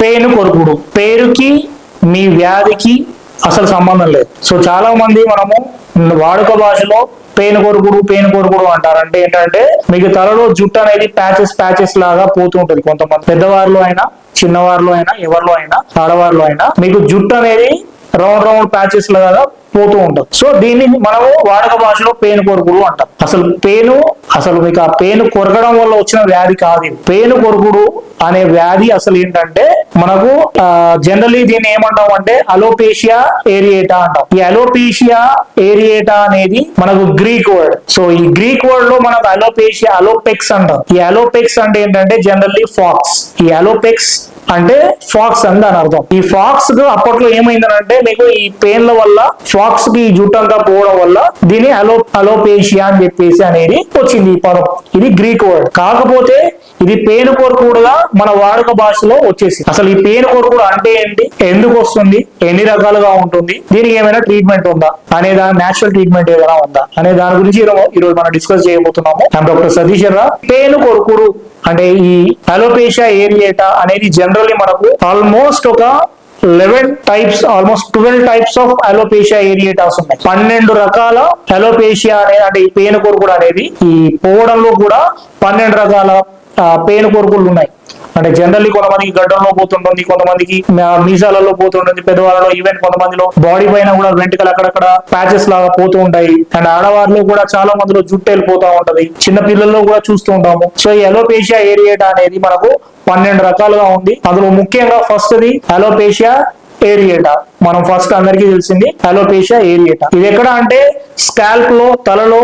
పేను కొరుకుడు పేరుకి మీ వ్యాధికి అసలు సంబంధం లేదు. సో చాలా మంది మనము వాడుక భాషలో పేను కొరుకుడు పేను కొరుకుడు అంటారు అంటే ఏంటంటే మీకు తలలో జుట్టు అనేది ప్యాచెస్ ప్యాచెస్ లాగా పోతూ ఉంటుంది. కొంతమంది పెద్దవారిలో అయినా చిన్నవారిలో అయినా ఎవరిలో అయినా ఆడవారిలో అయినా మీకు జుట్టు అనేది రౌండ్ రౌండ్ ప్యాచెస్ లాగా పోతూ ఉంటాం. సో దీన్ని మనము వాడక భాషలో పేను కొరుకుడు అంటాం. అసలు పేను అసలు మీకు ఆ పేను కొరకడం వల్ల వచ్చిన వ్యాధి కాదు పేను కొరుకుడు అనే వ్యాధి అసలు ఏంటంటే మనకు జనరలీ దీన్ని ఏమంటాం అంటే అలోపేషియా ఏరియేటా అంటాం. ఈ అలోపేషియా ఏరియేటా అనేది మనకు గ్రీక్ వర్డ్ సో ఈ గ్రీక్ వర్డ్లో మనకు అలోపేషియా అలోపెక్స్ అంటాం. ఈ అలోపెక్స్ అంటే ఏంటంటే జనరల్లీ ఫాక్స్ ఈ అలోపెక్స్ అంటే ఫాక్స్ అని దాని అర్థం. ఈ ఫాక్స్ అప్పట్లో ఏమైందనంటే మీకు ఈ పెయిన్ల వల్ల ఫాక్స్కి జుట్టంతా పోవడం వల్ల దీని అలో అలోపేషియా అని చెప్పేసి అనేది వచ్చింది ఈ పదం. ఇది గ్రీక్ వర్డ్. కాకపోతే ఇది పేను కొరకూడగా మన వాడుక భాషలో వచ్చేసి అసలు ఈ పేను కొరకుడు అంటే ఏంటి? ఎందుకు వస్తుంది? ఎన్ని రకాలుగా ఉంటుంది? దీనికి ఏమైనా ట్రీట్మెంట్ ఉందా? అనే దాని నేచురల్ ట్రీట్మెంట్ ఏదైనా ఉందా? అనే దాని గురించి ఈరోజు మనం డిస్కస్ చేయబోతున్నాము. డాక్టర్ సతీష్ రా పేను కొరకుడు అంటే ఈ అలోపేషియా ఏరియేటా అనేది జనరల్లీ మనకు ఆల్మోస్ట్ ఒక eleven types almost twelve types of alopecia areatas ఉన్నాయి. పన్నెండు రకాల అలోపేషియా అనేది అంటే ఈ పేను కొరుకుడు అనేది ఈ పోవడంలో కూడా పన్నెండు రకాల పేను కొరుకులు ఉన్నాయి. అంటే జనరల్లీ కొంతమందికి గడ్డంలో పోతుంటుంది కొంతమందికి మీసాలలో పోతుంటుంది పెద్దవాళ్ళలో ఈవెన్ కొంతమందిలో బాడీ పైన కూడా వెంటకలు అక్కడక్కడ ప్యాచెస్ లాగా పోతూ ఉంటాయి. అండ్ ఆడవారిలో కూడా చాలా మందిలో జుట్టు వెళ్ళిపోతా ఉంటది. చిన్న పిల్లల్లో కూడా చూస్తూ ఉంటాము. సో ఈ అలోపేషియా ఏరియేటా అనేది మనకు పన్నెండు రకాలుగా ఉంది. అందులో ముఖ్యంగా ఫస్ట్ ది అలోపేషియా ఏరియేటా మనం ఫస్ట్ అందరికీ తెలిసింది అలోపేషియా ఏరియేటా ఇది ఎక్కడ అంటే స్కాల్ప్లో తలలో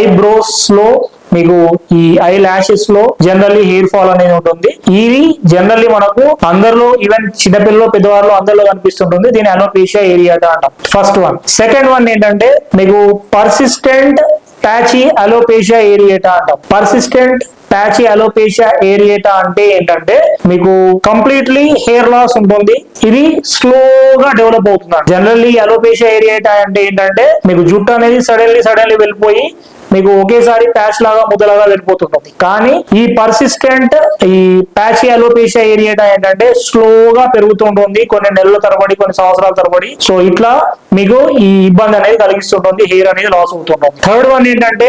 ఐబ్రోస్లో మీకు ఈ ఐ లాషెస్లో జనరల్లీ హెయిర్ ఫాల్ అనేది ఉంటుంది. ఇది జనరల్లీ మనకు అందరిలో ఈవెన్ చిన్నపిల్లలు పెద్దవాళ్ళు అందరిలో కనిపిస్తుంటుంది. దీని అలోపేషియా ఏరియాటా అంటాం. ఫస్ట్ వన్ సెకండ్ వన్ ఏంటంటే మీకు పర్సిస్టెంట్ ప్యాచీ అలోపేషియా ఏరియేటా అంటాం. పర్సిస్టెంట్ ప్యాచీ అలోపేషియా ఏరియేటా అంటే ఏంటంటే మీకు కంప్లీట్లీ హెయిర్ లాస్ ఉంటుంది. ఇది స్లోగా డెవలప్ అవుతుంది జనరల్లీ అలోపేషియా ఏరియేటా అంటే ఏంటంటే మీకు జుట్టు అనేది సడన్లీ సడన్లీ వెళ్ళిపోయి మీకు ఒకేసారి ప్యాచ్ లాగా ముద్దలాగా వెళ్ళిపోతుంటుంది. కానీ ఈ పర్సిస్టెంట్ ఈ ప్యాచి అలోపేషియా ఏరియేటా ఏంటంటే స్లోగా పెరుగుతుంటుంది కొన్ని నెలల తరబడి కొన్ని సంవత్సరాల తరబడి. సో ఇట్లా మీకు ఈ ఇబ్బంది అనేది కలిగిస్తుంటుంది. హెయిర్ అనేది లాస్ అవుతుంటుంది. థర్డ్ వన్ ఏంటంటే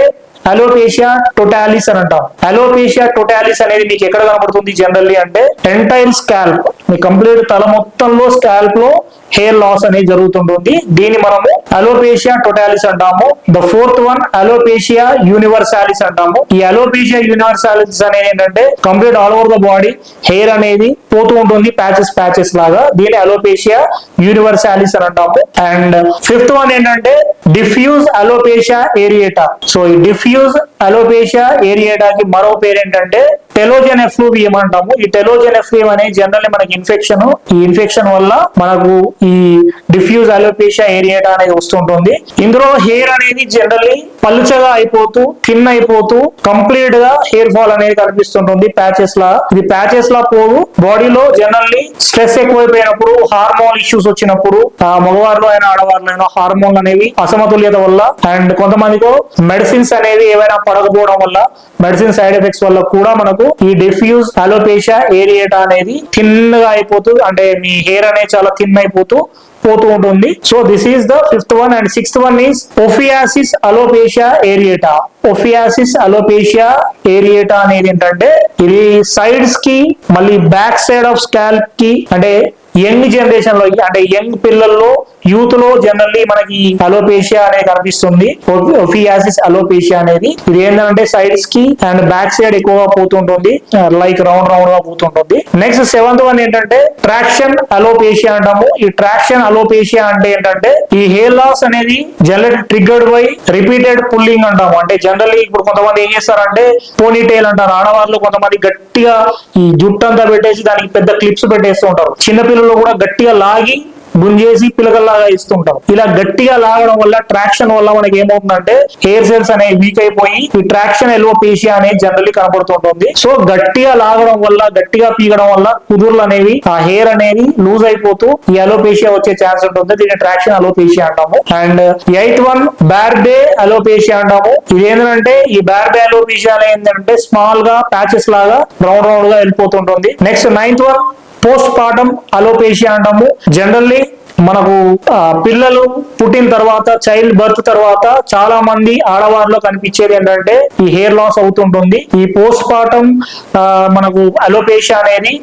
అలోపేషియా టోటాలిస్ అని అంటాం. అలోపేషియా టోటాలిస్ అనేది మీకు ఎక్కడ కనబడుతుంది జనరల్లీ అంటే ఎంటైర్ స్కాల్ప్ మీ కంప్లీట్ తల మొత్తంలో స్కాల్ప్లో హెయిర్ లాస్ అనేది జరుగుతుంటుంది. దీన్ని మనము అలోపేషియా టోటాలిస్ అంటాము. The fourth one alopecia universalis అంటాము. ఈ అలోపేషియా యూనివర్సాలిస్ అనేది ఏంటంటే complete all over the body hair అనేది పోతూ ఉంటుంది ప్యాచెస్ ప్యాచెస్ లాగా. దీని అలోపేషియా యూనివర్సాలిస్ అని అంటాము. అండ్ ఫిఫ్త్ వన్ ఏంటంటే డిఫ్యూజ్ అలోపేషియా ఏరియేటా సో ఈ డిఫ్యూజ్ అలోపేషియా ఏరియేటాకి మరో పేరు ఏంటంటే టెలోజన్ ఎఫ్లూవియం అంటాము ఈ టెలోజన్ ఎఫ్లూవియం అనేది జనరల్లీ మనకి ఇన్ఫెక్షన్ ఈ ఇన్ఫెక్షన్ వల్ల మనకు ఈ డిఫ్యూజ్ అలోపేషియా ఏరియేటా అనేది వస్తుంటుంది. ఇందులో హెయిర్ అనేది జనరల్లీ పలుచగా అయిపోతూ థిన్ అయిపోతూ కంప్లీట్గా హెయిర్ ఫాల్ అనేది కనిపిస్తుంటుంది. ప్యాచెస్ లా ఇది ప్యాచెస్ లా పోదు. బాడీలో జనరల్లీ స్ట్రెస్ ఎక్కువైపోయినప్పుడు హార్మోన్ ఇష్యూస్ వచ్చినప్పుడు ఆ మగవారిలో అయినా ఆడవారిలో అయినా హార్మోన్ అనేవి అసమతుల్యత వల్ల అండ్ కొంతమందికి మెడిసిన్స్ అనేవి ఏవైనా పడకపోవడం వల్ల మెడిసిన్ సైడ్ ఎఫెక్ట్స్ వల్ల కూడా మనకు ఈ డిఫ్యూజ్ అలోపేషియా ఏరియేటా అనేది థిన్గా అయిపోతుంది అంటే మీ హెయిర్ అనేది చాలా థిన్ అయిపోతూ పోతూ ఉంటుంది. So this is the fifth one and sixth one is ophiasis alopecia areata ophiasis alopecia areata అనేది ఏంటంటే ఇది సైడ్స్కి మళ్ళీ బ్యాక్ సైడ్ ఆఫ్ స్కాల్ప్కి అంటే యంగ్ జనరేషన్లో అంటే యంగ్ పిల్లల్లో యూత్లో జనరల్లీ మనకి అలోపేషియా అనేది కనిపిస్తుంది. ఒఫియాసిస్ అలోపేషియా అనేది. ఇది ఏంటంటే సైడ్స్కి అండ్ బ్యాక్ సైడ్ ఎక్కువగా పోతుంటుంది. లైక్ రౌండ్ రౌండ్గా పోతుంటుంది. నెక్స్ట్ సెవెంత్ వన్ ఏంటంటే ట్రాక్షన్ అలోపేషియా అంటాము. ఈ ట్రాక్షన్ అలోపేషియా అంటే ఏంటంటే ఈ హెయిర్ లాస్ అనేది general triggered by repeated pulling అంటాము. అంటే జనరల్లీ ఇప్పుడు కొంతమంది ఏం చేస్తారంటే పోనీ టైల్ అంటారు. ఆడవాళ్ళు కొంతమంది గట్టిగా ఈ జుట్టు అంతా పెట్టేసి దానికి పెద్ద క్లిప్స్ పెట్టేస్తూ ఉంటారు. చిన్నపిల్లలు కూడా గట్టిగా లాగి గుంజేసి పిలకల్లాగా ఇస్తుంటాం ఇలా గట్టిగా లాగడం వల్ల ట్రాక్షన్ వల్ల మనకి ఏమవుతుందంటే హెయిర్ సెల్స్ అనేవి వీక్ అయిపోయి ఈ ట్రాక్షన్ ఎలోపేషియా అనేది జనరల్లీ కనబడుతుంటుంది సో గట్టిగా లాగడం వల్ల గట్టిగా పీగడం వల్ల కుదుర్లు అనేవి ఆ హెయిర్ అనేది లూజ్ అయిపోతూ ఈ అలోపేషియా వచ్చే ఛాన్స్ ఉంటుంది. దీన్ని ట్రాక్షన్ అలోపేషియా అంటాము. And eighth one barbae alopecia అంటాము. ఇది ఏంటంటే ఈ బార్బే అలోపేషియా ఏంటంటే స్మాల్గా ప్యాచెస్ లాగా రౌండ్ రౌండ్గా వెళ్ళిపోతుంటుంది. Next ninth one postpartum alopecia అంటాము. జనరల్లీ మనకు పిల్లలు పుట్టిన తర్వాత చైల్డ్ బర్త్ తర్వాత చాలా మంది ఆడవారిలో కనిపించేది ఏంటంటే ఈ హెయిర్ లాస్ అవుతుంటుంది. ఈ పోస్ట్ పార్టం మనకు అలోపేషియా అనేది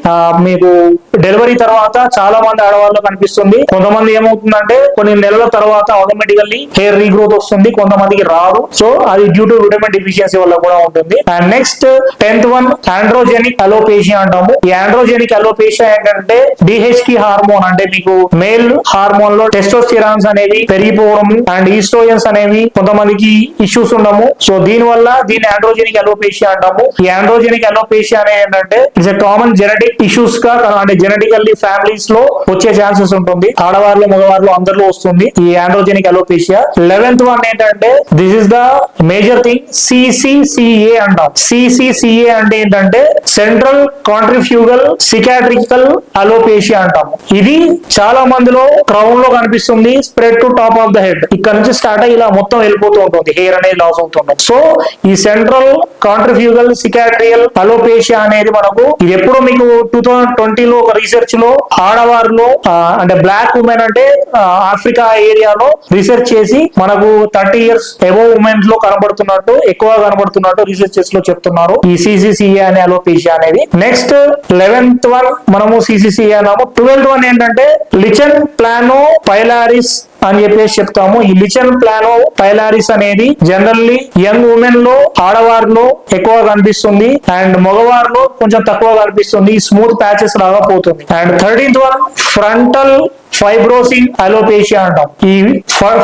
మీకు డెలివరీ తర్వాత చాలా మంది ఆడవారిలో కనిపిస్తుంది. కొంతమంది ఏమవుతుందంటే కొన్ని నెలల తర్వాత ఆటోమేటికల్లీ హెయిర్ రీగ్రోత్ వస్తుంది కొంతమందికి రాదు. సో అది డ్యూ టు విటమిన్ డిఫిషియన్సీ వల్ల కూడా ఉంటుంది. And next tenth one androgenic alopecia అంటాము. ఈ ఆండ్రోజెనిక్ అలోపేషియా ఏంటంటే డిహెచ్కి హార్మోన్ అంటే మీకు మేల్ హార్మోన్లో టెస్టోస్టిరాన్స్ అనేవి పెరిగిపోవడము అండ్ ఈస్ట్రోజన్స్ అనేవి కొంతమందికి ఇష్యూస్ ఉండము. సో దీని వల్ల దీన్ని ఆండ్రోజెనిక్ అలోపేషియా అంటాము. ఈ ఆండ్రోజెనిక్ అలోపేషియా అనేది ఏంటంటే ఇట్స్ ఎ కామన్ జెనెటిక్ ఇష్యూస్గా అంటే జెనెటికల్లీ ఫ్యామిలీస్లో వచ్చే ఛాన్సెస్ ఉంటుంది. ఆడవారిలో మగవారిలో అందరిలో వస్తుంది ఈ ఆండ్రోజెనిక్ అలోపేషియా లెవెన్త్ వన్ ఏంటంటే this is the major thing CCCA అంటాం. సిసిసిఏ అంటే ఏంటంటే సెంట్రల్ కాంట్రిఫ్యూగల్ సికాట్రికల్ అలోపేషియా అంటాం ఇది చాలా మందిలో క్రౌన్లో కనిపిస్తుంది spread to top of the head ఇక్కడ నుంచి స్టార్ట్ అయ్యి ఇలా మొత్తం వెళ్ళిపోతూ ఉంటుంది హెయిర్ అనేది లాస్ అవుతుంది సో ఈ సెంట్రల్ కాంట్రిఫ్యూగల్ సికాట్రియల్ అలోపేషియా అనేది మనకు ఇది ఎప్పుడు మీకు టూ థౌజండ్ ట్వంటీలో ఒక రీసెర్చ్లో ఆడవారిలో అంటే బ్లాక్ ఉమెన్ అంటే ఆఫ్రికా ఏరియాలో రీసెర్చ్ చేసి మనకు థర్టీ ఇయర్స్ ఎబో ఉమెన్లో కనబడుతున్నట్టు ఎక్కువ కనబడుతున్నట్టు రీసెర్చెస్లో చెప్తున్నారు ఈ సిసిసిఏ అనే అలోపేషియా అనేది. నెక్స్ట్ లెవెన్త్ వన్ మనము సిసిసిఏ అన్నాము. ట్వెల్త్ వన్ ఏంటంటే లిచన్ ప్లానో పైలారిస్ అని చెప్పేసి చెప్తాము. ఈ లిచన్ ప్లానో పైలారిస్ అనేది జనరల్లీ యంగ్ ఉమెన్లో ఆడవారిలో ఎక్కువ కనిపిస్తుంది. అండ్ మగవారిలో కొంచెం తక్కువ కనిపిస్తుంది. స్మూత్ ప్యాచెస్ లాగా పోతుంది. And thirteenth one frontal fibrosing alopecia అంటాం. ఈ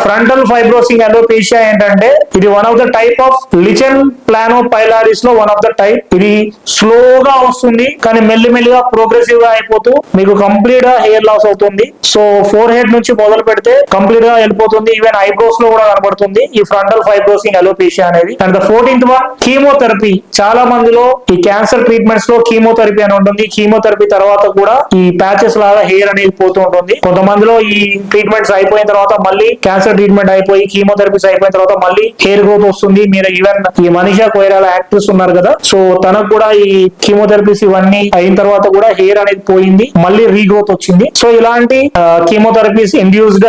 ఫ్రంటల్ ఫైబ్రోసింగ్ అలోపేషియా ఏంటంటే ఇది one of the type of lichen Plano పైలారిస్లో వన్ ఆఫ్ ద టైప్ ఇది స్లోగా వస్తుంది కానీ మెల్లిమెల్లిగా ప్రోగ్రెసివ్గా అయిపోతూ మీకు కంప్లీట్గా హెయిర్ లాస్ అవుతుంది. సో ఫోర్ హెడ్ నుంచి మొదలు పెడితే కంప్లీట్ గా వెళ్ళిపోతుంది. ఈవెన్ ఐబ్రోస్లో కూడా కనబడుతుంది. ఈ ఫ్రంటల్ ఫైబ్రోసింగ్ అలోపేషియా అనేది. And the fourteenth one chemotherapy చాలా మందిలో ఈ క్యాన్సర్ ట్రీట్మెంట్స్లో కీమోథెరపీ అని ఉంటుంది. కీమోథెరపీ తర్వాత కూడా ఈ ప్యాచెస్ లాగా హెయిర్ అనేది పోతూ ఉంటుంది. కొంతమందిలో ఈ ట్రీట్మెంట్స్ అయిపోయిన తర్వాత మళ్ళీ క్యాన్సర్ ట్రీట్మెంట్ అయిపోయి కీమోథెరపీస్ అయిపోయిన తర్వాత మళ్ళీ హెయిర్ గ్రోత్ వస్తుంది. మీరు ఈవెన్ ఈ మనీషా కొయిరాల యాక్ట్రెస్ ఉన్నారు కదా. సో తనకు కూడా ఈ కీమోథెరపీస్ ఇవన్నీ అయిన తర్వాత కూడా హెయిర్ అనేది పోయింది. మళ్ళీ రీగ్రోత్ వచ్చింది. సో ఇలాంటి కీమోథెరపీస్ ఇండ్యూస్డ్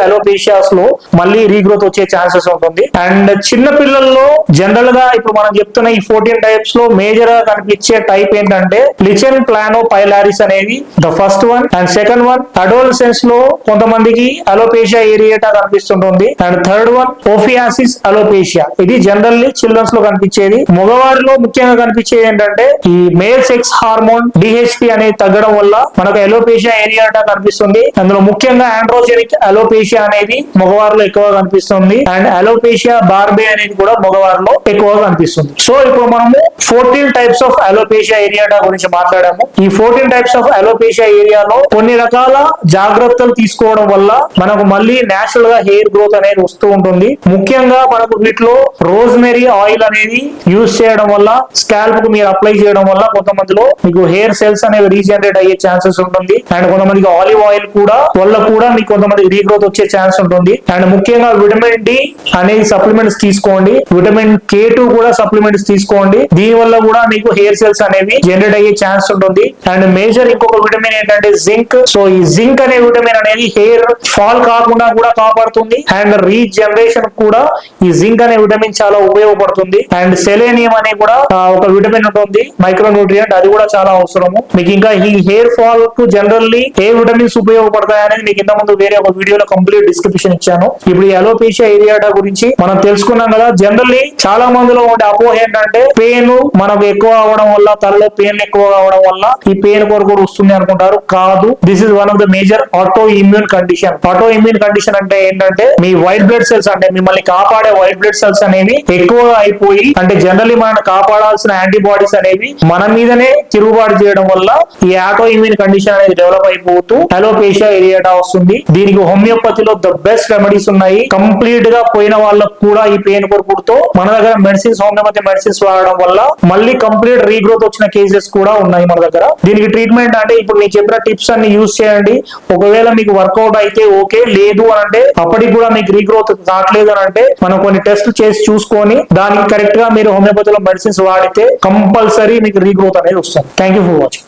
అలోపేషియాస్లో మళ్ళీ రీగ్రోత్ వచ్చే ఛాన్సెస్ ఉంటుంది. అండ్ చిన్న పిల్లల్లో జనరల్గా ఇప్పుడు మనం చెప్తున్న ఈ ఫోర్టీన్ టైప్స్లో మేజర్గా కనిపించే టైప్ ఏంటంటే లిచెన్ ప్లానో పైలారిస్ అనేది the first one and second one అడోల్సెన్స్లో కొంతమందికి అలోపేషియా ఏరియేటా కనిపిస్తుంటుంది. And third one ophiasis alopecia ఇది జనరల్లీ చిల్డ్రన్స్లో కనిపించేది. మగవారిలో ముఖ్యంగా కనిపించేది ఏంటంటే ఈ మేల్ సెక్స్ హార్మోన్ డిహెచ్పి అనేది తగ్గడం వల్ల మనకు అలోపేషియా ఏరియాటా కనిపిస్తుంది. అందులో ముఖ్యంగా ఆండ్రోజెనిక్ అలోపేషియా అనేది మగవారిలో ఎక్కువ కనిపిస్తుంది. అండ్ అలోపేషియా బార్బే అనేది కూడా మగవారిలో ఎక్కువగా కనిపిస్తుంది. సో ఇప్పుడు మనము fourteen types of alopecia areata గురించి మాట్లాడాము. ఈ ఫోర్టీన్ టైప్స్ ఆఫ్ అలోపేషియా ఏరియాలో కొన్ని రకాల జాగ్రత్తలు తీసుకోవడం వల్ల మనకు మళ్ళీ నేచురల్గా హెయిర్ గ్రోత్ అనేది వస్తూ ఉంటుంది. ముఖ్యంగా మనకు వీటిలో రోజ్మెరీ ఆయిల్ అనేది యూజ్ చేయడం వల్ల స్కాల్ప్కు మీరు అప్లై చేయడం వల్ల కొంతమందిలో మీకు హెయిర్ సెల్స్ అనేవి రీజనరేట్ అయ్యే ఛాన్సెస్ ఉంటుంది. అండ్ కొంతమందికి ఆలివ్ ఆయిల్ కూడా వల్ల కూడా మీకు కొంతమంది రీగ్రోత్ వచ్చే ఛాన్స్ ఉంటుంది. అండ్ ముఖ్యంగా విటమిన్ డి అనేది సప్లిమెంట్స్ తీసుకోండి. విటమిన్ కే టూ కూడా సప్లిమెంట్స్ తీసుకోండి. దీని వల్ల కూడా మీకు హెయిర్ సెల్స్ అనేవి జనరేట్ అయ్యే ఛాన్స్ ఉంటుంది. అండ్ మేజర్ ఇంకొక విటమిన్ ఏంటంటే జింక్. సో ఈ జింక్ అనే విటమిన్ అనేది హెయిర్ ఫాల్ కాకుండా కూడా కాపాడుతుంది. అండ్ రీజనరేషన్ కూడా ఈ జింక్ అనే విటమిన్ చాలా ఉపయోగపడుతుంది. అండ్ సెలేనియం అనే కూడా ఒక విటమిన్ ఉంటుంది. మైక్రో న్యూట్రియంట్ అది కూడా చాలా అవసరము. మీకు ఇంకా ఈ హెయిర్ ఫాల్కు జనరల్లీ ఏ విటమిన్స్ ఉపయోగపడతాయి అనేది మీకు ఇంత ముందు వేరే ఒక వీడియోలో కంప్లీట్ డిస్క్రిప్షన్ ఇచ్చాను. ఇప్పుడు ఈ అలోపేషియా ఏరియాటా గురించి మనం తెలుసుకున్నాం కదా జనరల్లీ చాలా మందిలో ఉండే అపోహ ఏంటంటే పెయిన్ మనకు ఎక్కువ అవడం వల్ల తలలో పెయిన్ ఎక్కువ అవడం వల్ల ఈ పెయిన్ కొరకు కూడా వస్తుంది అనుకుంటారు. కాదు this is one of the major autoimmune condition autoimmune condition అంటే ఏంటంటే మీ వైట్ బ్లడ్ సెల్స్ అంటే మిమ్మల్ని కాపాడే వైట్ బ్లడ్ సెల్స్ అనేవి ఎక్కువ అయిపోయి అంటే జనరల్లీ మనం కాపాడాల్సిన యాంటీబాడీస్ అనేవి మన మీదనే తిరుగుబాటు చేయడం వల్ల ఈ ఆటో ఇమ్యూన్ కండిషన్ అనేది డెవలప్ అయిపోతూ అలోపేషియా ఏరియాటా వస్తుంది. దీనికి హోమియోపతిలో ద బెస్ట్ రెమెడీస్ ఉన్నాయి. కంప్లీట్గా పోయిన వాళ్ళకు కూడా ఈ పెయిన్ కొరకుడుతో మన దగ్గర మెడిసిన్స్ హోమియోపతి మెడిసిన్స్ వాడడం వల్ల మళ్ళీ కంప్లీట్ రీగ్రోత్ వచ్చిన కేసెస్ కూడా ఉన్నాయి మన దగ్గర. దీనికి ట్రీట్మెంట్ అంటే ఇప్పుడు నేను చెప్పిన టిప్స్ అన్ని యూస్ చేయండి. ఒకవేళ మీకు వర్కౌట్ అయితే ఓకే లేదు అని అంటే అప్పటికి కూడా మీకు రీగ్రోత్ కావట్లేదు అని అంటే మనం కొన్ని టెస్ట్ చేసి చూసుకొని దానికి కరెక్ట్గా మీరు హోమియోపతిలో మెడిసిన్స్ వాడితే కంపల్సరీ మీకు రీగ్రోత్ అనేది వస్తుంది. Thank you for watching